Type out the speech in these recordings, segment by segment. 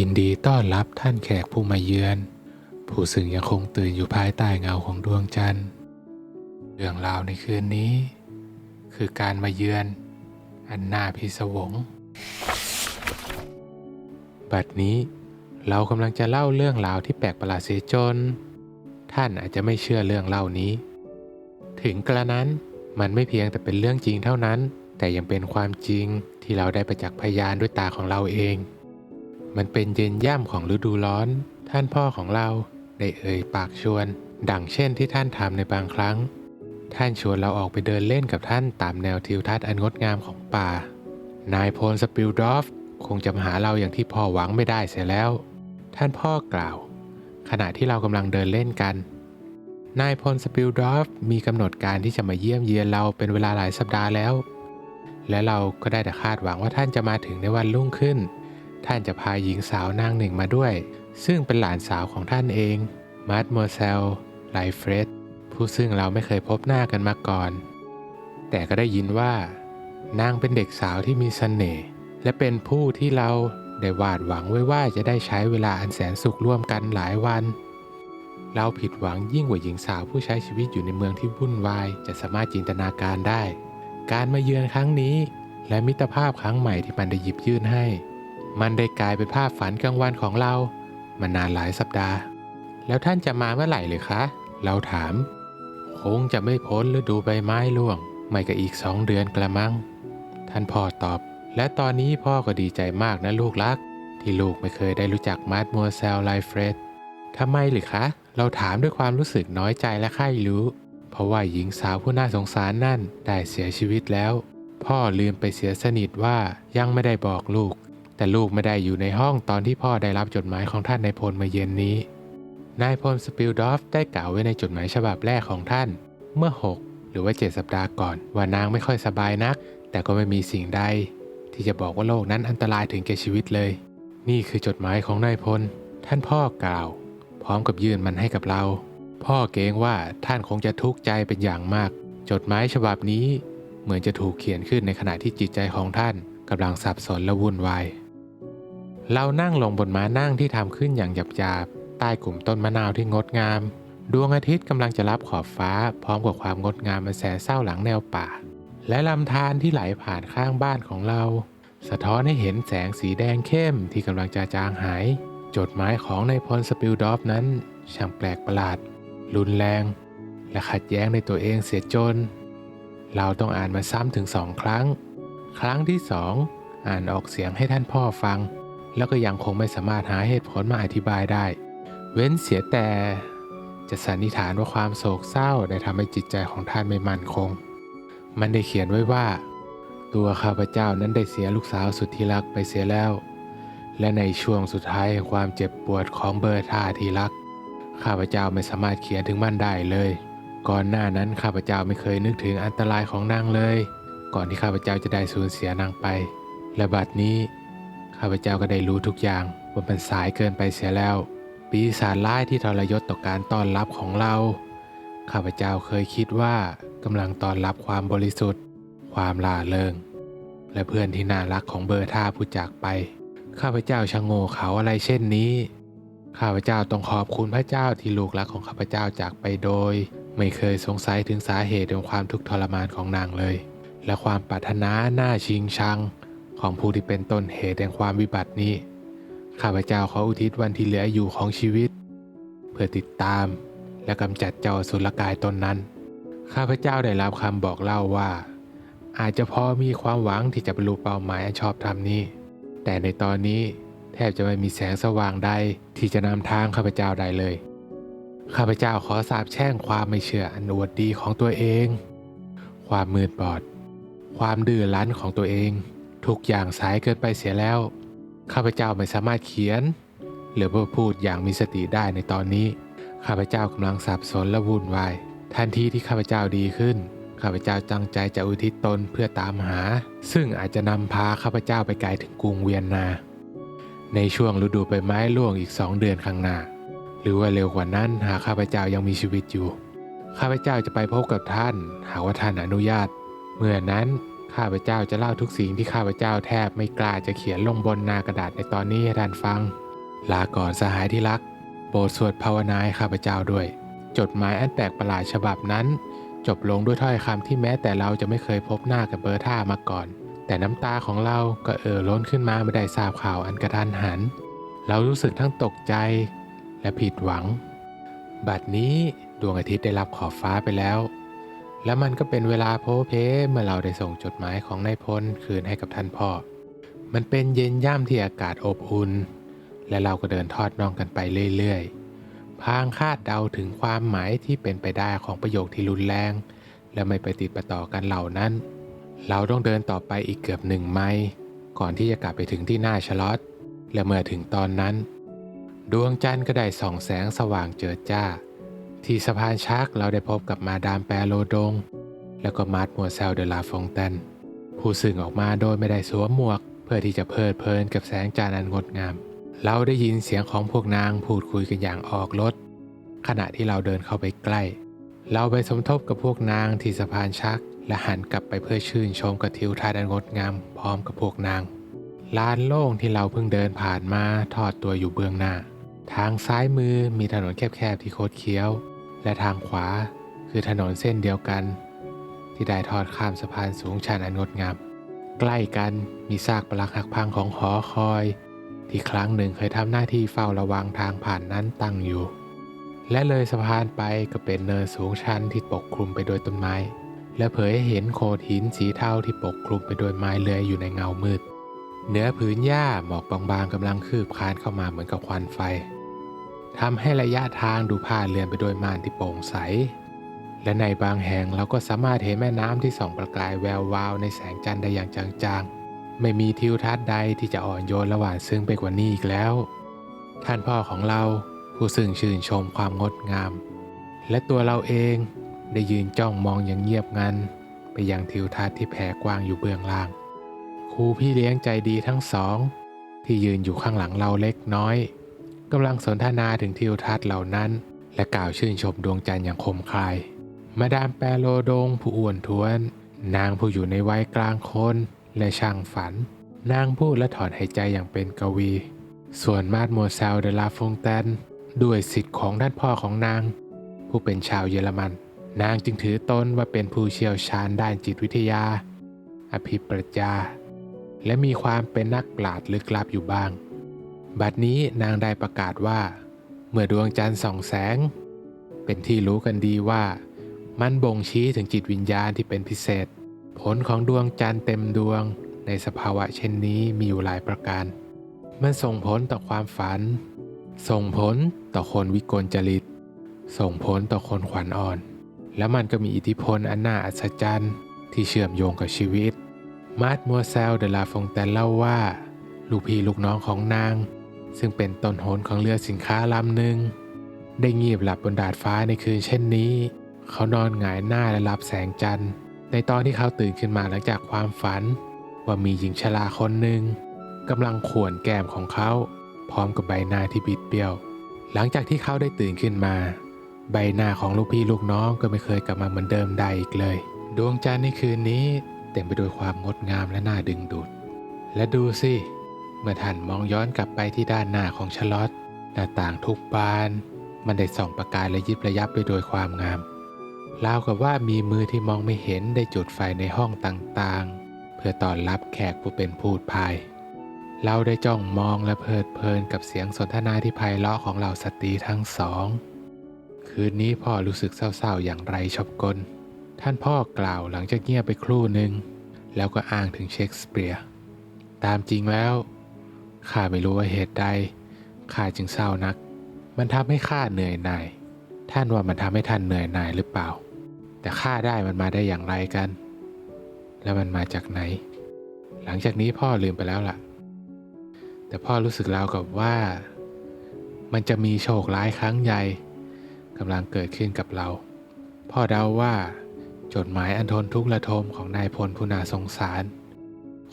ยินดีต้อนรับท่านแขกผู้มาเยือน ผู้ซึ่งยังคงตื่นอยู่ภายใต้เงาของดวงจันทร์ เรื่องราวในคืนนี้ คือการมาเยือน อันน่าพิศวง บัดนี้เรากำลังจะเล่าเรื่องราวที่แปลกประหลาดเสียจน ท่านอาจจะไม่เชื่อเรื่องเล่านี้ ถึงกระนั้นมันไม่เพียงแต่เป็นเรื่องจริงเท่านั้น แต่ยังเป็นความจริงที่เราได้ประจักษ์พยานด้วยตาของเราเอง มันเป็นเย็นย่ำของฤดูร้อน ท่านพ่อของเราได้เอ่ยปากชวน ดังเช่นที่ท่านทำในบางครั้ง ท่านชวนเราออกไปเดินเล่นกับท่านตามแนวทิวทัศน์อันงดงามของป่า นายพลสปิลดอฟคงจะมาหาเราอย่างที่พ่อหวังไม่ได้เสียแล้ว ท่านพ่อกล่าว ขณะที่เรากำลังเดินเล่นกัน นายพลสปิลดอฟมีกำหนดการที่จะมาเยี่ยมเยียนเราเป็นเวลาหลายสัปดาห์แล้ว และเราก็ได้แต่คาดหวังว่าท่านจะมาถึงในวันรุ่งขึ้น ท่านจะพาหญิงสาวนางหนึ่งมาด้วย ซึ่งเป็นหลานสาวของท่านเอง มาร์ตโมเซล ไลเฟรดผู้ซึ่งเราไม่เคยพบหน้ากันมาก่อน แต่ก็ได้ยินว่า นางเป็นเด็กสาวที่มีเสน่ห์และเป็นผู้ที่เราได้วาดหวังไว้ว่าจะได้ใช้เวลาอันแสนสุขร่วมกันหลายวัน เราผิดหวังยิ่งกว่าหญิงสาวผู้ใช้ชีวิตอยู่ในเมืองที่วุ่นวาย จะสามารถจินตนาการได้ การมาเยือนครั้งนี้ และมิตรภาพครั้งใหม่ที่มันได้หยิบยื่นให้ มันได้กลายเป็นภาพฝันกลางวันของเรา มานานหลายสัปดาห์ แล้วท่านจะมาเมื่อไหร่เลยคะ เราถาม คงจะไม่พ้นฤดูใบไม้ร่วง ไม่ก็อีกสองเดือนกระมัง ท่านพ่อตอบ และตอนนี้พ่อก็ดีใจมากนะลูกรัก ที่ลูกไม่เคยได้รู้จักมาร์ตมัวเซลไลเฟรดทำไมหรือคะ เราถามด้วยความรู้สึกน้อยใจและใคร่รู้ เพราะว่าหญิงสาวผู้น่าสงสารนั่นได้เสียชีวิตแล้ว พ่อลืมไปเสียสนิทว่ายังไม่ได้บอกลูก แต่ลูกไม่ได้อยู่ในห้องตอนที่พ่อได้รับจดหมายของท่านในายพลมาเย็นนี้ นายพลสปิลดอฟได้กล่าวไว้ในจดหมายฉบับแรกของท่าน เมื่อ 6 หรือว่า 7 สัปดาห์ก่อน ว่านางไม่ค่อยสบายนัก แต่ก็ไม่มีสิ่งใด ที่จะบอกว่าโลกนั้นอันตรายถึงแก่ชีวิตเลย นี่คือจดหมายของนายพล ท่านพ่อกล่าว พร้อมกับยื่นมันให้กับเรา พ่อเกรงว่าท่านคงจะทุกข์ใจเป็นอย่างมาก จดหมายฉบับนี้ เหมือนจะถูกเขียนขึ้นในขณะที่จิตใจของท่านกำลังสับสนและวุ่นวาย เรานั่งลงบนม้านั่งที่ทำขึ้นอย่างหยาบๆ ใต้กลุ่มต้นมะนาวที่งดงาม ดวงอาทิตย์กำลังจะรับขอบฟ้า พร้อมกับความงดงามอันแสนเศร้าหลังแนวป่า และลำธารที่ไหลผ่านข้างบ้านของเรา สะท้อนให้เห็นแสงสีแดงเข้มที่กำลังจะจางหาย จดหมายของนายพลสปิลดอฟนั้น ช่างแปลกประหลาด รุนแรง และขัดแย้งในตัวเองเสียจน เราต้องอ่านมันซ้ำถึงสองครั้ง ครั้งที่สองอ่านออกเสียงให้ท่านพ่อฟัง แล้วก็ยังคงไม่สามารถหาเหตุผลมาอธิบายได้ เว้นเสียแต่จะสันนิษฐานว่าความโศกเศร้าได้ทำให้จิตใจของท่านไม่มั่นคง มันได้เขียนไว้ว่า ตัวข้าพเจ้านั้นได้เสียลูกสาวสุดที่รักไปเสียแล้ว และในช่วงสุดท้ายแห่งความเจ็บปวดของเบอร์ธาที่รัก ข้าพเจ้าไม่สามารถเขียนถึงมันได้เลย ก่อนหน้านั้นข้าพเจ้าไม่เคยนึกถึงอันตรายของนางเลย ก่อนที่ข้าพเจ้าจะได้สูญเสียนางไป และบัดนี้ ข้าพเจ้าก็ได้รู้ทุกอย่างว่ามันสายเกินไปเสียแล้ว ปีศาจร้ายที่ทรยศต่อการต้อนรับของเรา ข้าพเจ้าเคยคิดว่ากำลังต้อนรับความบริสุทธิ์ ความล่าเริง และเพื่อนที่น่ารักของเบอร์ท่าผู้จากไป ข้าพเจ้าชะโง่เขาอะไรเช่นนี้ ข้าพเจ้าต้องขอบคุณพระเจ้าที่ลูกรักของข้าพเจ้าจากไปโดย ไม่เคยสงสัยถึงสาเหตุของความทุกข์ทรมานของนางเลย และความปรารถนาหน้าชิงชัง ของผู้ที่เป็นต้นเหตุแห่งความวิบัตินี้ ข้าพเจ้าขออุทิศวันที่เหลืออยู่ของชีวิต เพื่อติดตามและกำจัดเจ้าสุรกายตนนั้น ข้าพเจ้าได้รับคำบอกเล่าว่า อาจจะพอมีความหวังที่จะบรรลุเป้าหมายอันชอบธรรมนี้ แต่ในตอนนี้แทบจะไม่มีแสงสว่างใดที่จะนำทางข้าพเจ้าได้เลย ข้าพเจ้าขอสาบแช่งความไม่เชื่ออันอวดดีของตัวเอง ความมืดบอด ความดื้อรั้นของตัวเอง ทุกอย่างสายเกินไปเสียแล้ว ข้าพเจ้าไม่สามารถเขียน หรือว่าพูดอย่างมีสติได้ในตอนนี้ ข้าพเจ้ากำลังสับสนและวุ่นวาย ทันทีที่ข้าพเจ้าดีขึ้น ข้าพเจ้าตั้งใจจะอุทิศตนเพื่อตามหา ซึ่งอาจจะนำพาข้าพเจ้าไปไกลถึงกรุงเวียนนา ในช่วงฤดูใบไม้ร่วงอีกสองเดือนข้างหน้า หรือว่าเร็วกว่านั้นหากข้าพเจ้ายังมีชีวิตอยู่ ข้าพเจ้าจะไปพบกับท่าน หากว่าท่านอนุญาต เมื่อนั้น ข้าพเจ้าจะเล่าทุกสิ่งที่ข้าพเจ้าแทบไม่กล้าจะเขียนลงบนหน้ากระดาษในตอนนี้ให้ท่านฟัง ลาก่อนสหายที่รัก โปรดสวดภาวนาให้ข้าพเจ้าด้วย จดหมายอันแปลกประหลาดฉบับนั้น จบลงด้วยถ้อยคำที่แม้แต่เราจะไม่เคยพบหน้ากับเบอร์ท่ามาก่อน แต่น้ำตาของเราก็เอ่อล้นขึ้นมาเมื่อได้ทราบข่าวอันกระทันหัน เรารู้สึกทั้งตกใจ และผิดหวัง บัดนี้ดวงอาทิตย์ได้รับขอบฟ้าไปแล้ว และมันก็เป็นเวลาโพเพเมื่อเราได้ส่งจดหมายของนายพลคืนให้กับท่านพ่อ มันเป็นเย็นย่ำที่อากาศอบอุ่น และเราก็เดินทอดน่องกันไปเรื่อยๆ พางคาดเดาถึงความหมายที่เป็นไปได้ของประโยคที่รุนแรง และไม่ไปติดประต่อกันเหล่านั้น เราต้องเดินต่อไปอีกเกือบหนึ่งไมล์ก่อนที่จะกลับไปถึงที่หน้าชลอตและเมื่อถึงตอนนั้น ดวงจันทร์ก็ได้ส่องแสงสว่างเจิดจ้า ที่สะพานชักเราได้พบกับมาดามแปรโลดง แล้วก็มาร์ตมัวเซลเดลาฟองแตนผู้ซึ่งออกมาโดยไม่ได้สวมหมวก เพื่อที่จะเพลิดเพลินกับแสงจันทร์อันงดงาม เราได้ยินเสียงของพวกนางพูดคุยกันอย่างออกรถขณะที่เราเดินเข้าไปใกล้ เราไปสมทบกับพวกนางที่สะพานชัก และหันกลับไปเพื่อชื่นชมกับทิวทัศน์อันงดงามพร้อมกับพวกนางลานโล่งที่เราเพิ่งเดินผ่านมาทอดตัวอยู่เบื้องหน้า ทางซ้ายมือมีถนนแคบๆที่โคดเคี้ยว และทางขวาคือถนนเส้นเดียวกัน ที่ได้ทอดข้ามสะพานสูงชันอันงดงาม ใกล้กันมีซากปรักหักพังของหอคอย ที่ครั้งหนึ่งเคยทำหน้าที่เฝ้าระวังทางผ่านนั้นตั้งอยู่ และเลยสะพานไปก็เป็นเนินสูงชันที่ปกคลุมไปด้วยต้นไม้ และเผยให้เห็นโขดหินสีเทาที่ปกคลุมไปด้วยไม้เลื้อยอยู่ในเงามืดเหนือผืนหญ้าหมอกบางๆกำลังคืบคลานเข้ามาเหมือนกับควันไฟ ทำให้ระยะทางดูผ่านเลือนไปด้วยม่านที่โปร่งใส และในบางแห่งเราก็สามารถเห็นแม่น้ำที่ส่องประกายแวววาวในแสงจันทร์ได้อย่างจางๆ ไม่มีทิวทัศน์ใดที่จะอ่อนโยนระหว่างซึ่งไปกว่านี้อีกแล้ว ท่านพ่อของเราผู้ซึ่งชื่นชมความงดงาม และตัวเราเองได้ยืนจ้องมองอย่างเงียบงันไปยังทิวทัศน์ที่แผ่กว้างอยู่เบื้องล่าง ครูพี่เลี้ยงใจดีทั้งสอง ที่ยืนอยู่ข้างหลังเราเล็กน้อย กำลังสนทนาถึงทิวทัศน์เหล่านั้น และกล่าวชื่นชมดวงจันทร์อย่างคมคาย มาดามแปรโลดงผู้อ้วนท้วน นางผู้อยู่ในวัยกลางคนและช่างฝัน นางพูดและถอนหายใจอย่างเป็นกวี ส่วนมาดโมเซลเดลาฟงแตนด้วยสิทธิ์ของด้านพ่อของนาง ผู้เป็นชาวเยอรมัน นางจึงถือตนว่าเป็นผู้เชี่ยวชาญด้านจิตวิทยา อภิปรัชญาและมีความเป็นนักปราชญ์ลึกลับอยู่บ้าง บัดนี้นางได้ประกาศว่า เมื่อดวงจันทร์ส่องแสง เป็นที่รู้กันดีว่า มันบ่งชี้ถึงจิตวิญญาณที่เป็นพิเศษ ผลของดวงจันทร์เต็มดวงในสภาวะเช่นนี้มีอยู่หลายประการ มันส่งผลต่อความฝัน ส่งผลต่อคนวิกลจริต ส่งผลต่อคนขวัญอ่อน และมันก็มีอิทธิพลอันน่าอัศจรรย์ที่เชื่อมโยงกับชีวิต มาร์ตมัวเซลเดลาฟงแตนเล่าว่า ลูกพี่ลูกน้องของนาง ซึ่งเป็นต้นหนของเรือสินค้าลำหนึ่งได้งีบหลับบนดาดฟ้าในคืนเช่นนี้ เขานอนหงายหน้าและรับแสงจันทร์ ในตอนที่เขาตื่นขึ้นมาหลังจากความฝัน ว่ามีหญิงชราคนหนึ่งกำลังข่วนแก้มของเขา พร้อมกับใบหน้าที่บิดเบี้ยว หลังจากที่เขาได้ตื่นขึ้นมา ใบหน้าของลูกพี่ลูกน้องก็ไม่เคยกลับมาเหมือนเดิมได้อีกเลย ดวงจันทร์ในคืนนี้เต็มไปด้วยความงดงามและน่าดึงดูด และดูสิ เมื่อท่านมองย้อนกลับไปที่ด้านหน้าของชลอตหน้าต่างทุกบาน มันได้ส่องประกายและยิบระยับไปโดยความงามราวกับว่ามีมือที่มองไม่เห็นได้จุดไฟในห้องต่างๆ เพื่อต้อนรับแขกผู้เป็นพูดพาย เราได้จ้องมองและเพลิดเพลินกับเสียงสนทนาที่ไพเราะของเหล่าสตรีทั้งสอง คืนนี้พ่อรู้สึกเศร้าๆอย่างไรชอบกล ท่านพ่อกล่าวหลังจากเงียบไปครู่หนึ่ง แล้วก็อ้างถึงเชคสเปียร์ ตามจริงแล้ว ข้าไม่รู้ว่าเหตุใดข้าจึงเศร้านัก มันทำให้ข้าเหนื่อยหน่าย ท่านว่ามันทำให้ท่านเหนื่อยหน่ายหรือเปล่า แต่ข้าได้มันมาได้อย่างไรกัน แล้วมันมาจากไหน หลังจากนี้พ่อลืมไปแล้วล่ะ แต่พ่อรู้สึกราวกับว่า มันจะมีโชคร้ายครั้งใหญ่กำลังเกิดขึ้นกับเรา พ่อเดาว่า จดหมายอันทนทุกข์ระทมของนายพลผู้นาสงสาร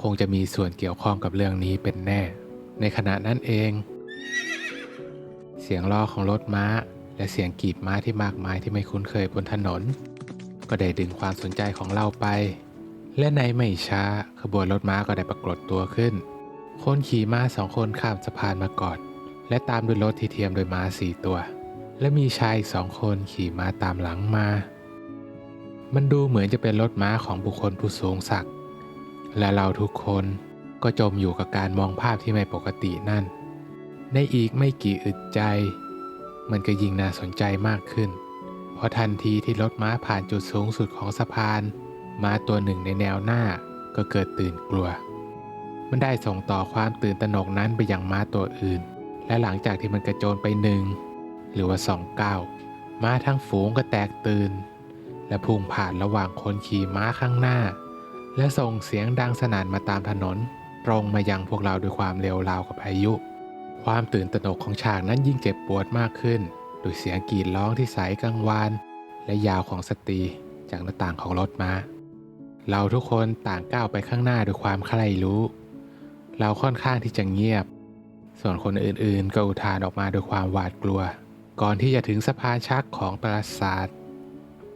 คงจะมีส่วนเกี่ยวข้องกับเรื่องนี้เป็นแน่ ในขณะนั้นเอง เสียงล้อของรถม้า และเสียงกรีดม้าที่มากมายที่ไม่คุ้นเคยบนถนน ก็ได้ดึงความสนใจของเราไป และในไม่ช้าขบวนรถม้าก็ได้ปรากฏตัวขึ้น คนขี่ม้าสองคนข้ามสะพานมาก่อน และและตามด้วยรถที่เทียมโดยม้าสี่ตัว และมีชายอีกสองคนขี่ม้าตามหลังมา มันดูเหมือนจะเป็นรถม้าของบุคคลผู้สูงศักดิ์และเราทุกคน ก็จมอยู่กับการมองภาพที่ไม่ปกตินั่น ในอีกไม่กี่อึดใจ มันก็ยิ่งน่าสนใจมากขึ้น เพราะทันทีที่รถม้าผ่านจุดสูงสุดของสะพาน ม้าตัวหนึ่งในแนวหน้าก็เกิดตื่นกลัว มันได้ส่งต่อความตื่นตระหนกนั้นไปยังม้าตัวอื่น และหลังจากที่มันกระโจนไปหนึ่งหรือว่าสองก้าวม้าทั้งฝูงก็แตกตื่น และพุ่งผ่านระหว่างคนขี่ม้าข้างหน้า และส่งเสียงดังสนั่นมาตามถนน ตรงมายังพวกเราด้วยความเร็วราวกับพายุ ความตื่นตระหนกของฉากนั้นยิ่งเจ็บปวดมากขึ้นโดยเสียงกรีดร้องที่ใสกังวาน และยาวของสตรีจากหน้าต่างของรถม้า เราทุกคนต่างก้าวไปข้างหน้าด้วยความใคร่รู้ เราค่อนข้างที่จะเงียบ ส่วนคนอื่นๆ ก็อุทานออกมาด้วยความหวาดกลัว ก่อนที่จะถึงสะพานชักของปราสาท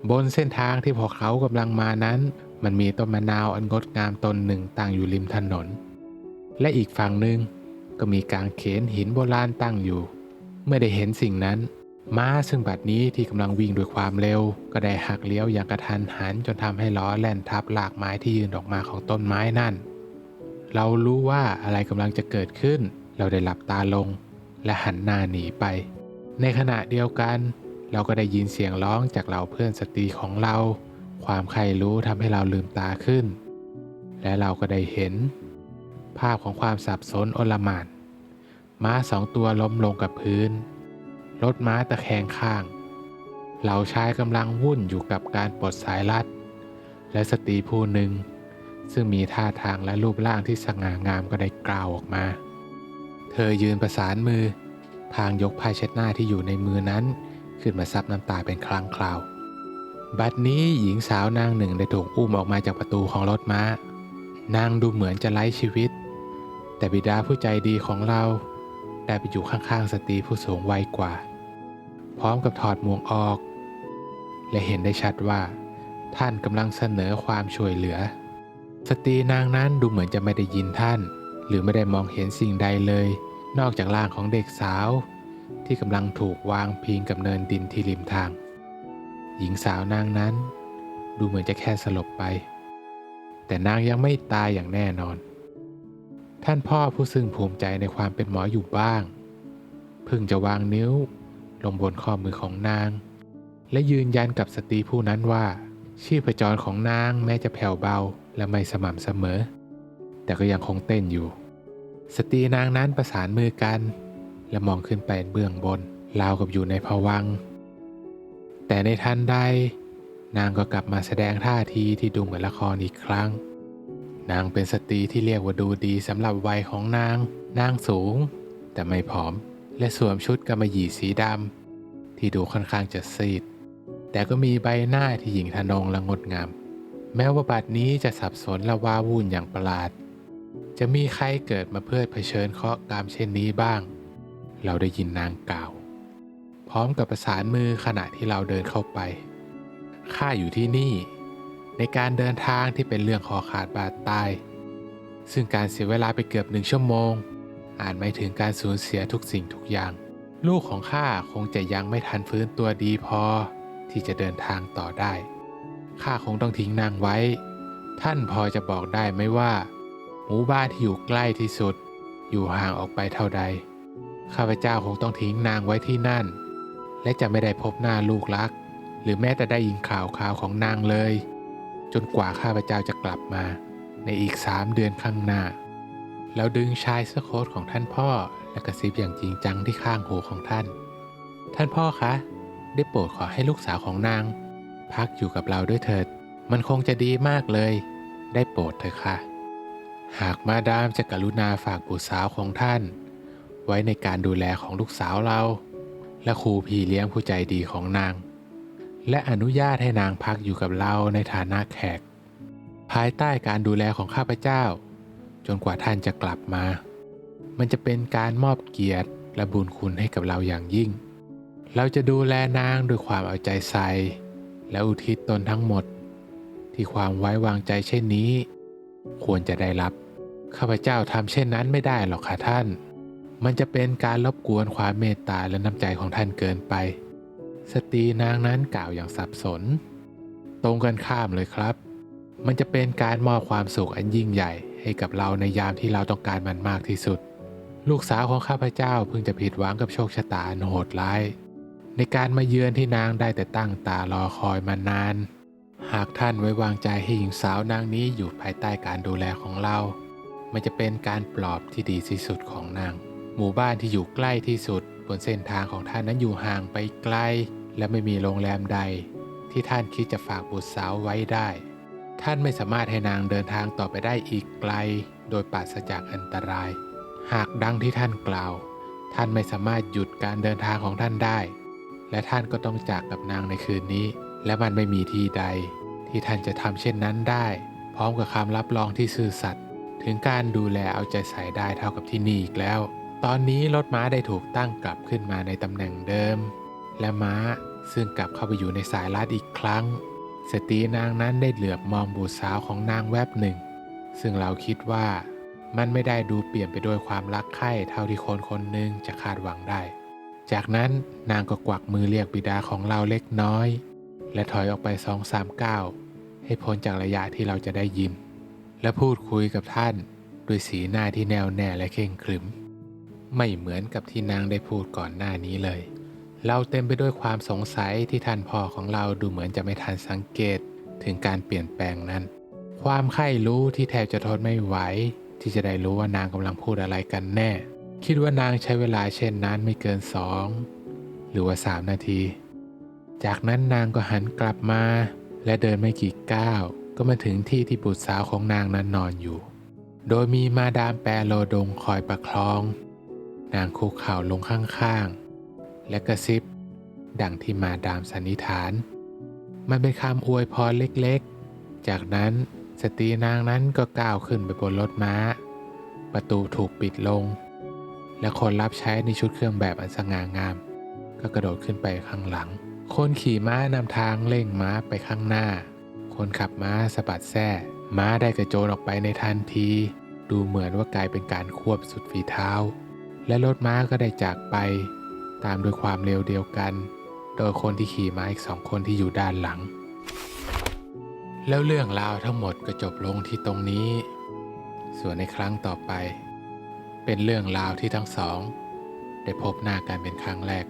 บนเส้นทางที่พวกเขากำลังมานั้น มันมีต้นมะนาวอันงดงามต้นหนึ่งตั้งอยู่ริมถนน และอีกฝั่งหนึ่งก็มีกางเขนหินโบราณตั้งอยู่ เมื่อได้เห็นสิ่งนั้นม้าซึ่งบัดนี้ที่กำลังวิ่งด้วยความเร็ว ก็ได้หักเลี้ยวอย่างกระทันหันจนทำให้ล้อแล่นทับหลากไม้ที่ยืนออกมาของต้นไม้นั่น เรารู้ว่าอะไรกำลังจะเกิดขึ้น เราได้หลับตาลง และหันหน้าหนีไป ในขณะเดียวกัน เราก็ได้ยินเสียงร้องจากเหล่าเพื่อนสตรีของเรา ความใครรู้ทำให้เราลืมตาขึ้น และเราก็ได้เห็น ภาพของความสับสนโอลหม่านม้าสองตัวล้มลงกับพื้น รถม้าตะแคงข้าง เหล่าชายกำลังวุ่นอยู่กับการปลดสายลัด และสตรีผู้หนึ่ง ซึ่งมีท่าทางและรูปร่างที่สง่างามก็ได้กล่าวออกมา เธอยืนประสานมือ พางยกผ้าเช็ดหน้าที่อยู่ในมือนั้น ขึ้นมาซับน้ำตาเป็นครั้งคราว บัดนี้หญิงสาวนางหนึ่งได้ถูกอุ้มออกมาจากประตูของรถม้า นางดูเหมือนจะไร้ชีวิต แต่บิดาผู้ใจดีของเราได้ไปอยู่ข้างๆสตรีผู้สูงวัยกว่า พร้อมกับถอดหมวกออก และเห็นได้ชัดว่า ท่านกำลังเสนอความช่วยเหลือ สตรีนางนั้นดูเหมือนจะไม่ได้ยินท่าน หรือไม่ได้มองเห็นสิ่งใดเลย นอกจากร่างของเด็กสาว ที่กำลังถูกวางพิงกับเนินดินที่ริมทาง หญิงสาวนางนั้น ดูเหมือนจะแค่สลบไป แต่นางยังไม่ตายอย่างแน่นอน ท่านพ่อผู้ซึ่งภูมิใจในความเป็นหมออยู่บ้าง เพิ่งจะวางนิ้ว ลงบนข้อมือของนาง และยืนยันกับสตรีผู้นั้นว่า ชีพจรของนางแม้จะแผ่วเบาและไม่สม่ำเสมอ แต่ก็ยังคงเต้นอยู่ สตรีนางนั้นประสานมือกัน และมองขึ้นไปเบื้องบนราวกับอยู่ในภวังแต่ในทันใด นางก็กลับมาแสดงท่าทีที่ดูเหมือนละครอีกครั้ง นางเป็นสตรีที่เรียกว่าดูดีสำหรับวัยของนาง นางสูง แต่ไม่ผอม และสวมชุดกำมะหยี่สีดำที่ดูค่อนข้างจะซีด แต่ก็มีใบหน้าที่หญิงทะนงและงดงาม แม้ว่าบัดนี้จะสับสนและว้าวุ่นอย่างประหลาด จะมีใครเกิดมาเพื่อเผชิญเคราะห์กรรมเช่นนี้บ้าง เราได้ยินนางกล่าว พร้อมกับประสานมือขณะที่เราเดินเข้าไปข้าอยู่ที่นี่ ในการเดินทางที่เป็นเรื่องคอขาดบาดตาย ซึ่งการเสียเวลาไปเกือบหนึ่งชั่วโมง อาจไม่ถึงการสูญเสียทุกสิ่งทุกอย่าง ลูกของข้าคงจะยังไม่ทันฟื้นตัวดีพอ ที่จะเดินทางต่อได้ ข้าคงต้องทิ้งนางไว้ ท่านพอจะบอกได้ไหมว่า หมู่บ้านที่อยู่ใกล้ที่สุด อยู่ห่างออกไปเท่าใด ข้าพเจ้าคงต้องทิ้งนางไว้ที่นั่น และจะไม่ได้พบหน้าลูกรัก หรือแม้แต่ได้ยินข่าวข่าวของนางเลย จนกว่าข้าพเจ้าจะกลับมา ในอีกสามเดือนข้างหน้า แล้วดึงชายเสื้อโค้ทของท่านพ่อและกระซิบอย่างจริงจังที่ข้างหูของท่าน ท่านพ่อคะ ได้โปรดขอให้ลูกสาวของนาง พักอยู่กับเราด้วยเถิด มันคงจะดีมากเลย ได้โปรดเถอะค่ะ หากมาดามจะกรุณาฝากบุตรสาวของท่าน ไว้ในการดูแลของลูกสาวเรา และครูพี่เลี้ยงผู้ใจดีของนาง และอนุญาตให้นางพักอยู่กับเราในฐานะแขก ภายใต้การดูแลของข้าพเจ้า จนกว่าท่านจะกลับมา มันจะเป็นการมอบเกียรติและบุญคุณให้กับเราอย่างยิ่ง เราจะดูแลนางด้วยความเอาใจใส่ และอุทิศตนทั้งหมด ที่ความไว้วางใจเช่นนี้ ควรจะได้รับ ข้าพเจ้าทำเช่นนั้นไม่ได้หรอกค่ะท่าน มันจะเป็นการรบกวนความเมตตาและน้ำใจของท่านเกินไป สตรีนางนั้นกล่าวอย่างสับสน ตรงกันข้ามเลยครับ มันจะเป็นการมอบความสุขอันยิ่งใหญ่ให้กับเราในยามที่เราต้องการมันมากที่สุด ลูกสาวของข้าพเจ้าเพิ่งจะผิดหวังกับโชคชะตาอันโหดร้าย ในการมาเยือนที่นางได้แต่ตั้งตารอคอยมานาน หากท่านไว้วางใจให้หญิงสาวนางนี้อยู่ภายใต้การดูแลของเรา มันจะเป็นการปลอบที่ดีที่สุดของนาง หมู่บ้านที่อยู่ใกล้ที่สุดบนเส้นทางของท่านนั้นอยู่ห่างไปไกล และไม่มีโรงแรมใด ที่ท่านคิดจะฝากบุตรสาวไว้ได้ ท่านไม่สามารถให้นางเดินทางต่อไปได้อีกไกล โดยปราศจากอันตราย หากดังที่ท่านกล่าว ท่านไม่สามารถหยุดการเดินทางของท่านได้ และท่านก็ต้องจากกับนางในคืนนี้ และมันไม่มีที่ใด ที่ท่านจะทำเช่นนั้นได้ พร้อมกับคำรับรองที่ซื่อสัตย์ถึงการดูแลเอาใจใส่ได้เท่ากับที่นี่อีกแล้ว ตอนนี้รถม้าได้ถูกตั้งกลับขึ้นมาในตำแหน่งเดิม และม้า ซึ่งกลับเข้าไปอยู่ในสายลาดอีกครั้ง สตรีนางนั้นได้เหลือบมองบุตรสาวของนางแวบหนึ่ง ซึ่งเราคิดว่ามันไม่ได้ดูเปลี่ยนไปด้วยความรักใคร่เท่าที่คนคนหนึ่งจะคาดหวังได้ จากนั้นนางก็กวักมือเรียกบิดาของเราเล็กน้อย และถอยออกไปสองสามก้าวให้พ้นจากระยะที่เราจะได้ยิน และพูดคุยกับท่านด้วยสีหน้าที่แน่วแน่และเข่งขรึม ไม่เหมือนกับที่นางได้พูดก่อนหน้านี้เลย เราเต็มไปด้วยความสงสัยที่ท่านพ่อของเราดูเหมือนจะไม่ทันสังเกตถึงการเปลี่ยนแปลงนั้น ความใคร่รู้ที่แทบจะทนไม่ไหวที่จะได้รู้ว่านางกำลังพูดอะไรกันแน่ คิดว่านางใช้เวลาเช่นนั้นไม่เกินสองหรือว่าสามนาที จากนั้นนางก็หันกลับมา และเดินไม่กี่ก้าวก็มาถึงที่ที่บุตรสาวของนางนั้นนอนอยู่ โดยมีมาดามแปรโลดงคอยประคอง นางคุกเข่าลงข้างๆ และกระซิบ ดังที่มาดามสันนิษฐาน มันเป็นคำอวยพรเล็กๆ จากนั้นสตรีนางนั้นก็ก้าวขึ้นไปบนรถม้า ประตูถูกปิดลง และคนรับใช้ในชุดเครื่องแบบอันสง่างาม ก็กระโดดขึ้นไปข้างหลัง คนขี่ม้านำทางเร่งม้าไปข้างหน้า คนขับม้าสะบัดแส้ม้าได้กระโจนออกไปในทันที ดูเหมือนว่ากลายเป็นการควบสุดฝีเท้า และรถม้าก็ได้จากไป ตามด้วยความเร็วเดียวกัน โดยคนที่ขี่ม้าอีกสองคนที่อยู่ด้านหลัง แล้วเรื่องราวทั้งหมดก็จบลงที่ตรงนี้ ส่วนในครั้งต่อไป เป็นเรื่องราวที่ทั้งสอง ได้พบหน้ากันเป็นครั้งแรก